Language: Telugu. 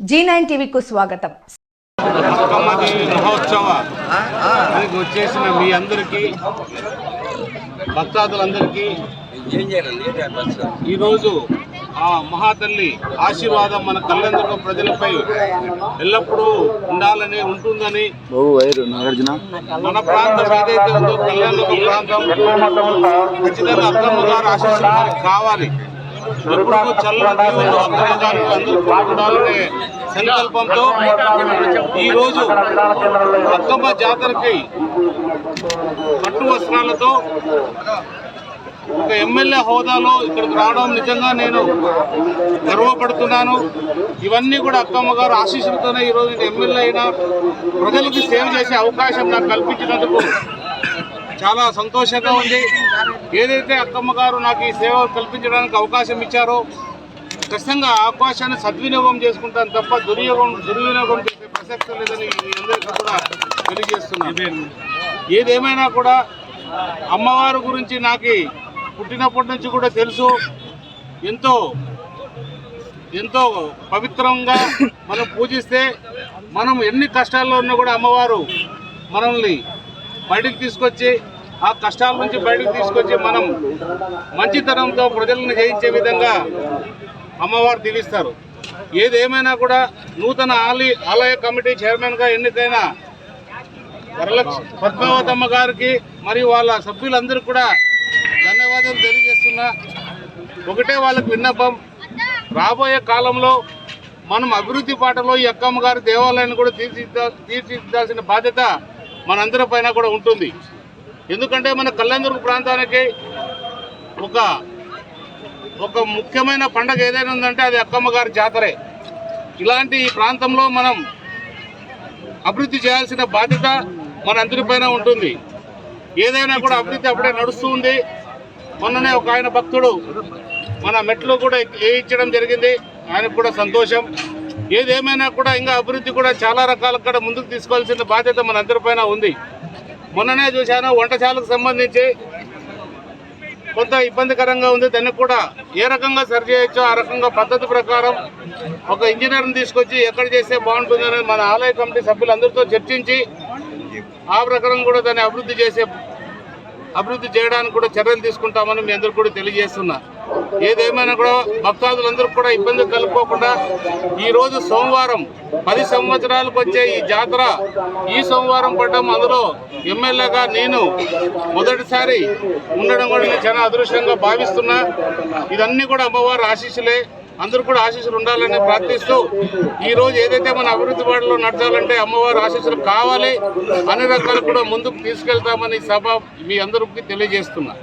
జీ నైన్ టీవీకు స్వాగతం. మహోత్సవానికి వచ్చేసిన మీ అందరికీ భక్తాదులందరికీ ఈరోజు ఆ మహాతల్లి ఆశీర్వాదం మన కళ్యాణ ప్రజలపై ఎల్లప్పుడూ ఉండాలని ఉంటుందని నాగార్జున మన ప్రాంతం ఏదైతే ఉందో కళ్యాణ ప్రాంతం ఖచ్చితంగా అక్కమ్మ గారు కావాలి. ఎప్పుడు చల్లని సంకల్పంతో ఈరోజు అక్కమ్మ జాతరకి పట్టు వస్త్రాలతో ఒక ఎమ్మెల్యే హోదాలో ఇక్కడికి రావడం నిజంగా నేను గర్వపడుతున్నాను. ఇవన్నీ కూడా అక్కమ్మ గారు ఆశీస్సులతోనే ఈరోజు ఎమ్మెల్యే అయినా ప్రజలకి సేవ చేసే అవకాశం నాకు కల్పించినందుకు చాలా సంతోషంగా ఉంది. ఏదైతే అక్కమ్మ గారు నాకు ఈ సేవ కల్పించడానికి అవకాశం ఇచ్చారో ఖచ్చితంగా అవకాశాన్ని సద్వినియోగం చేసుకుంటాను తప్ప దుర్యోగం దుర్వినియోగం చేసే ప్రసక్తి లేదని అందరికీ కూడా తెలియజేస్తున్నాను. ఏదేమైనా కూడా అమ్మవారి గురించి నాకు పుట్టినప్పటి నుంచి కూడా తెలుసు. ఎంతో ఎంతో పవిత్రంగా మనం పూజిస్తే మనం ఎన్ని కష్టాల్లో ఉన్నా కూడా అమ్మవారు మనల్ని బయటికి తీసుకొచ్చి ఆ కష్టాల నుంచి బయటకు తీసుకొచ్చి మనం మంచితనంతో ప్రజలను జయించే విధంగా అమ్మవారు దీవిస్తారు ఏదేమైనా కూడా నూతన ఆలయ ఆలయ కమిటీ చైర్మన్గా ఎన్నికైన వరలక్ష్మి పద్మావతమ్మ గారికి మరియు వాళ్ళ సభ్యులందరూ కూడా ధన్యవాదాలు తెలియజేస్తున్నా. ఒకటే వాళ్ళకి విన్నపం రాబోయే కాలంలో మనం అభివృద్ధి పాటలో ఈ అక్కమ్మ గారి దేవాలయాన్ని కూడా తీర్చిదిద్దా తీర్చిదిద్దాల్సిన బాధ్యత మనందరి పైన కూడా ఉంటుంది. ఎందుకంటే మన కళ్యాణదుర్గ ప్రాంతానికి ఒక ఒక ముఖ్యమైన పండగ ఏదైనా ఉందంటే అది అక్కమ్మగారి జాతరే. ఇలాంటి ఈ ప్రాంతంలో మనం అభివృద్ధి చేయాల్సిన బాధ్యత మనందరిపైన ఉంటుంది. ఏదైనా కూడా అభివృద్ధి అప్పుడే నడుస్తూ ఉంది. మొన్ననే ఒక ఆయన భక్తుడు మన మెట్లు కూడా వేయించడం జరిగింది. ఆయనకు కూడా సంతోషం. ఏదేమైనా కూడా ఇంకా అభివృద్ధి కూడా చాలా రకాల కూడా ముందుకు తీసుకోవాల్సిన బాధ్యత మనందరిపైన ఉంది. మొన్ననే చూశాను వంటశాలకు సంబంధించి కొంత ఇబ్బందికరంగా ఉంది. దాన్ని కూడా ఏ రకంగా సరి చేయొచ్చో ఆ రకంగా పద్ధతి ప్రకారం ఒక ఇంజనీర్ని తీసుకొచ్చి ఎక్కడ చేస్తే బాగుంటుంది మన ఆలయ కమిటీ సభ్యులందరితో చర్చించి ఆ ప్రకారం కూడా దాన్ని అభివృద్ధి చేసే అభివృద్ధి చేయడానికి కూడా చర్యలు తీసుకుంటామని మీ అందరికీ కూడా తెలియజేస్తున్నా. ఏదేమైనా కూడా భక్తాదులందరూ కూడా ఇబ్బంది కలుపుకోకుండా ఈరోజు సోమవారం పది సంవత్సరాలకు వచ్చే ఈ జాతర ఈ సోమవారం పడ్డం అందులో ఎమ్మెల్యేగా నేను మొదటిసారి ఉండడం కూడా నేను చాలా అదృష్టంగా భావిస్తున్నా. ఇదన్నీ కూడా అమ్మవారి ఆశీస్సులే. అందరూ కూడా ఆశీస్సులు ఉండాలని ప్రార్థిస్తూ ఈరోజు ఏదైతే మన అభివృద్ధి బాటలో నడచాలంటే అమ్మవారి ఆశీస్సులు కావాలి అన్ని రకాలు కూడా ముందుకు తీసుకెళ్తామని సభ మీ అందరికీ తెలియజేస్తున్నా.